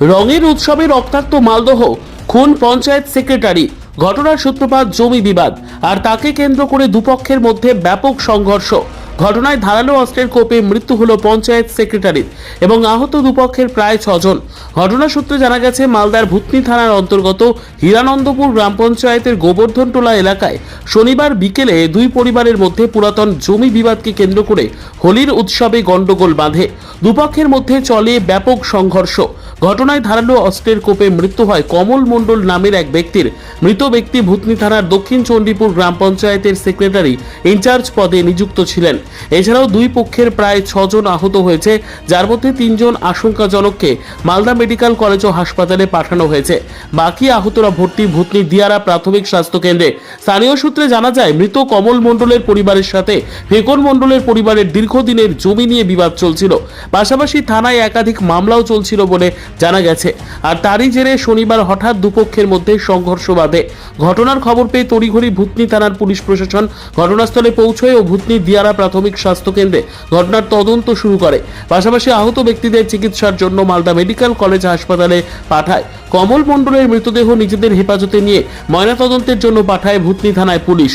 রঙের উৎসবে রক্তাক্ত মালদহ, খুন পঞ্চায়েত সেক্রেটারি, ঘটনার সূত্রপাত জমি বিবাদ, আর তাকে কেন্দ্র করে দুপক্ষের মধ্যে ব্যাপক সংঘর্ষ। ঘটনায় ধারালো অস্ত্রের কোপে মৃত্যু হলো পঞ্চায়েত সেক্রেটারির এবং আহত দুপক্ষের প্রায় ছজন। ঘটনা সূত্রে জানা গেছে, মালদার ভূতনি থানার অন্তর্গত হীরানন্দপুর গ্রাম পঞ্চায়েতের গোবর্ধনটোলা এলাকায় শনিবার বিকেলে দুই পরিবারের মধ্যে পুরাতন জমি বিবাদকে কেন্দ্র করে হোলির উৎসবে গন্ডগোল বাঁধে। দুপক্ষের মধ্যে চলে ব্যাপক সংঘর্ষ। ঘটনায় ধারালো অস্ত্রের কোপে মৃত্যু হয় কমল মণ্ডল নামের এক ব্যক্তির। মৃত ব্যক্তি ভূতনি থানার দক্ষিণ চণ্ডীপুর গ্রাম পঞ্চায়েতের সেক্রেটারি ইনচার্জ পদে নিযুক্ত ছিলেন। এছাড়াও দুই পক্ষের প্রায় ছজন আহত হয়েছে, যার মধ্যে তিনজন আশঙ্কাজনককে মালদা মেডিকেল কলেজ ও হাসপাতালে পাঠানো হয়েছে। বাকি আহতরা ভর্তি ভূতনি দিয়ারা প্রাথমিক স্বাস্থ্য কেন্দ্রে। স্থানীয় সূত্রে জানা যায়, মৃত কমল মণ্ডলের পরিবারের সাথে ফেকন মণ্ডলের পরিবারের দীর্ঘদিনের জমি নিয়ে বিবাদ চলছিল। পাশাপাশি থানায় একাধিক মামলাও চলছিল বলে জানা গেছে। আর তারই জেরে শনিবার হঠাৎ দুপক্ষের মধ্যে সংঘর্ষ বাধে। ঘটনার খবর পেয়ে তড়িঘড়ি ভূতনি থানার পুলিশ প্রশাসন ঘটনাস্থলে পৌঁছয় ও ভূতনি দিয়ারা প্রাথমিক স্বাস্থ্য কেন্দ্রে ঘটনার তদন্ত শুরু করে। পাশাপাশি আহত ব্যক্তিদের চিকিৎসার জন্য মালদা মেডিকেল কলেজ হাসপাতালে পাঠায়। কমল মণ্ডলের মৃতদেহ নিজেদের হেফাজতে নিয়ে ময়নাতদন্তের জন্য পাঠায় ভূতনি থানায় পুলিশ।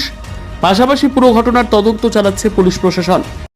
পাশাপাশি পুরো ঘটনার তদন্ত চালাচ্ছে পুলিশ প্রশাসন।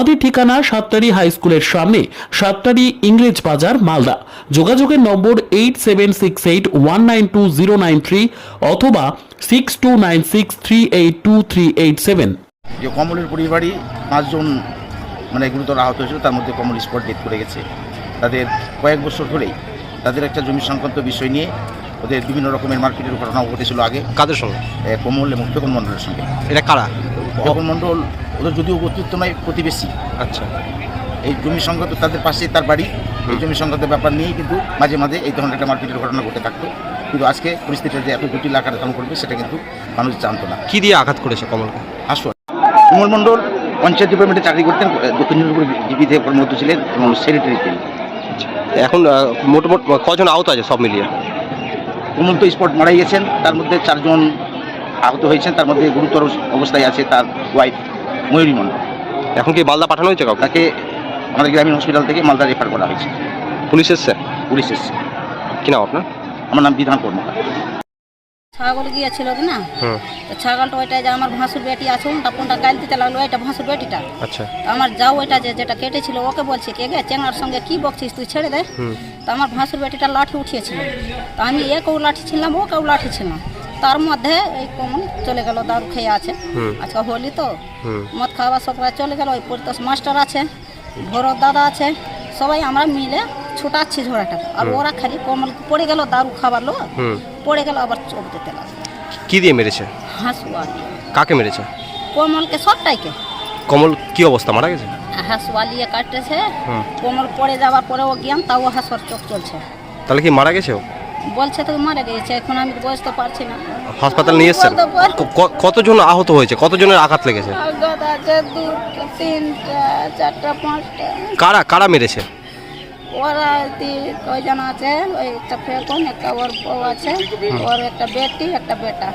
আমাদের ঠিকানা সাতটারি হাই স্কুলের সামনে সাতটারি ইংরেজ বাজার মালদা। যোগাযোগের নম্বর eight seven six eight one nine two zero nine three অথবা six two nine six three eight two three eight seven যে কমলের পরিবারই পাঁচজন মানে গুরুতর আহত হয়েছিল তার মধ্যে কমল স্পট ডেথ করে গেছে। তাদের কয়েক বছর ধরেই তাদের একটা জমি সংক্রান্ত বিষয় নিয়ে ওদের বিভিন্ন রকমের মার্কেটের ঘটনা ঘটেছিল আগে। কাদের সঙ্গে? কমল এবং ফেকন মণ্ডলের সঙ্গে। এটা কারা? ফেকন মণ্ডল ওদের যদিও কর্তৃত্ব নয় প্রতিবেশী। আচ্ছা। এই জমি সংক্রান্ত তাদের পাশেই তার বাড়ি এই জমি সংক্রান্ত ব্যাপার নিয়েই কিন্তু মাঝে মাঝে এই ধরনের একটা মার্কেটের ঘটনা ঘটে থাকতো। কিন্তু আজকে পরিস্থিতিটা যে এত জটিল আকারে ধারণ করবে সেটা কিন্তু মানুষ জানতো না। কি দিয়ে আঘাত করেছে কমলকে? হাসপাতাল কমল মণ্ডল পঞ্চায়েত ডিপার্টমেন্টে চাকরি করতেন দক্ষিণ চন্দ্রপুর জিপিতে কর্মরত ছিলেন এবং সেক্রেটারি ছিলেন। এখন আহ, মোটামুটি কজন আহত আছে সব মিলিয়ে? কমল তো স্পট মারাই গেছেন তার মধ্যে চারজন আহত হয়েছেন তার মধ্যে গুরুতর অবস্থায় আছে তার ওয়াইফ ময়ূরী মণ্ডল এখন কি মালদা পাঠানো হয়েছে কাউকে? তাকে আমাদের গ্রামীণ হসপিটাল থেকে মালদা রেফার করা হয়েছে। পুলিশ এসছে? পুলিশ এসছে। কি নাম আপনার? আমার নাম বিধান কর্মকার। ছাগল গিয়েছিল কি না? তো ছাগলটা ওইটা যে আমার ভাসুর বেটি আছে ওটা কোনটা কাল দিতে লাগল এটা ভাসুর বেটিটা। আচ্ছা। আমার যাও ওইটা যে যেটা কেটেছিল ওকে বলছে কে গে চেঙ্গার সঙ্গে কি বকছিস তুই ছেড়ে দে। হুম। তো আমার ভাসুর বেটিটা লাঠি উঠিয়েছিল। তো আমি একেও লাঠি ছিলাম ওকেও লাঠি ছিলাম। তার মধ্যে এই কমন চলে গেল দারু খেয়ে আছে। আজকে হোলি তো। মদ খাওয়া সবাই চলে গেল ওই পরিতোষ মাস্টার আছে ভরত দাদা আছে সবাই আমরা মিলে ছুটাচ্ছি ঝোড়াটা। আর ওরা খালি কমল পড়ে গেল দারু খাবার লো পড়ে গেল আবার চোখ দিতে লাগল। কি দিয়ে মেরেছে? হাসুয়া কাকে মেরেছে? কোমলকে সবটাইকে। কমল কি অবস্থা মারা গেছে? হাসুয়া কাটতেছে কমল কোমল পড়ে যাওয়ার পরে ও জ্ঞান তাও হাসুয়ার চোখ চলছে। তাহলে কি মারা গেছে ও? বলছে তো মারা গিয়েছে এখন আমি তো বুঝতে পারছি না। হাসপাতাল নিয়ে এসছেন? ক- কতজন আহত হয়েছে? কতজনের আঘাত লেগেছে? আঘাত আছে দুটো তিনটা চারটা পাঁচটা। কারা কারা মেরেছে? ওরা কয়জন আছে? ওই একটা ফেকন একটা ওর বউ আছে ওর একটা বেটি একটা বেটা।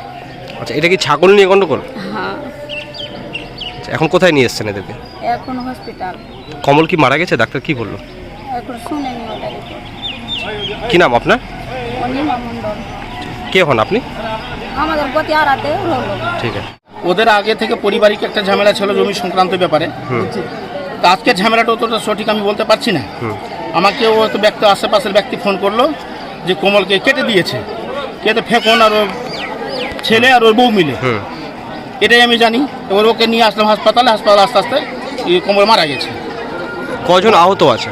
আচ্ছা এটা কি ছাগল নিয়ে গন্ডগোল? হ্যাঁ। আচ্ছা, এখন কোথায় নিয়ে এসছেন এদেরকে? এখন হসপিটাল কমল কি মারা গেছে? ডাক্তার কি বলল? এখন শুনেনি ওটা রিপোর্ট কি নাম আপনার? অনিমা মণ্ডল। কে হন আপনি? আমাদের গতি আড়াতে হলো। ঠিক আছে। ওদের আগে থেকে পারিবারিক একটা ঝামেলা ছিল জমি সংক্রান্ত ব্যাপারে। তা আজকের ঝামেলাটা অতটা সঠিক আমি বলতে পারছি না। আমাকে ও তো ব্যক্তি আশেপাশের ব্যক্তি ফোন করল যে কোমলকে কেটে দিয়েছে। কেটে ফেকন আর ওর ছেলে আর ওর বউ মিলে। এটাই আমি জানি। এবার ওকে নিয়ে আসলাম হাসপাতালে। হাসপাতাল আস্তে আস্তে এই কোমল মারা গেছে। কজন আহত আছে?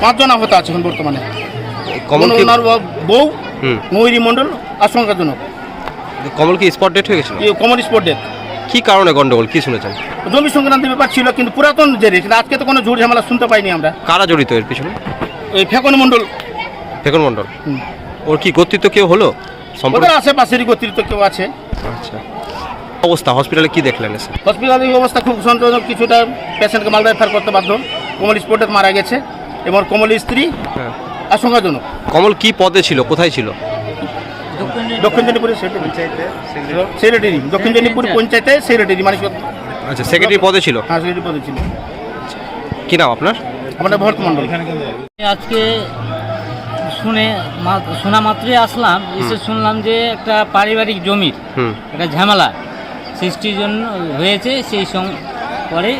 পাঁচজন আহত আছে এখন বর্তমানে। কমল কি ওনার বউ হুম। ময়ূরী মণ্ডল আশঙ্কাজনক। কমল কি স্পট ডেট হয়ে গেছিল? কমন স্পট ডেথ কি কারণে গন্ডগোল কি শুনেছেন? জমি সংক্রান্ত ব্যাপার ছিল কিন্তু পুরাতন জেরে কিন্তু আজকে তো কোনো ঝুট ঝামেলা শুনতে পাইনি আমরা। কারা জড়িত এর পিছনে? ওই ফেকন মণ্ডল। ফেকন মণ্ডল? ওর কি কর্তৃত্ব কেউ হলো? সম্পর্ক ওদের আশেপাশেরই কর্তৃত্ব কেউ আছে। আচ্ছা। অবস্থা হসপিটালে কি দেখলেন এসে? হসপিটালের অবস্থা খুব সন্তোষজনক কিছুটা পেশেন্টকে মালদা রেফার করতে বাধ্য। কোমল স্পটে মারা গেছে এবং কোমলের স্ত্রী হ্যাঁ। আশঙ্কাজনক। কমল কি পদে ছিল? কোথায় ছিল? দক্ষিণ জেনিপুরের সেক্রেটারি দক্ষিণ জেনিপুর পঞ্চায়েতে সেক্রেটারি মানে আচ্ছা সেক্রেটারি পদে ছিল? হ্যাঁ সেক্রেটারি পদে ছিল। কি নাম আপনার? আমাদের ভরত মণ্ডল। আজকে শুনে মা- শোনা মাত্রই আসলাম এসে শুনলাম যে একটা পারিবারিক জমির একটা ঝামেলা সৃষ্টির জন্য হয়েছে সেই পরে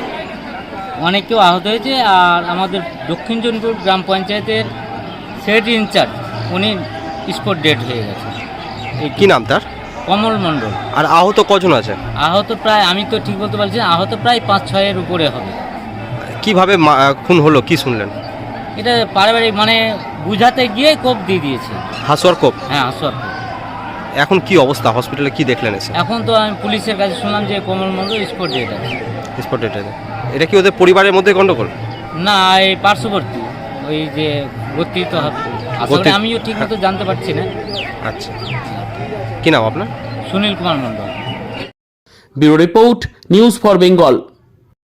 অনেক কেউ আহত হয়েছে আর আমাদের দক্ষিণ জনপুর গ্রাম পঞ্চায়েতের সেক্রেটারি ইনচার্জ উনি স্পট ডেট হয়ে গেছে। এই কি নাম তার? কমল মণ্ডল। আর আহত কজন আছে? আহত প্রায় আমি তো ঠিক বলতে পারছি না, আহত প্রায় পাঁচ ছয়ের উপরে হবে। কীভাবে মা- খুন হলো কি শুনলেন? এটা পারিবারিক মানে বুঝাতে গিয়ে কোপ দিয়ে দিয়েছে। হাসুয়ার কোপ? হ্যাঁ হাসুয়ার কোপ। এখন কি অবস্থা? হসপিটালে কি দেখলেন এসে? এখন তো আমি পুলিশের কাছে শুনলাম যে কমল মন্ডল স্পট ডেট আছে। স্পট এটা কি ওদের পরিবারের মধ্যে গন্ডগোল? না এই পার্শ্ববর্তী। ওই যে ভর্তি তো হবে আসলে আমিও ঠিক মতো জানতে পারছি না। আচ্ছা। কি নাম আপনার? Sunil Kumar Mondal bureau report news for Bengal.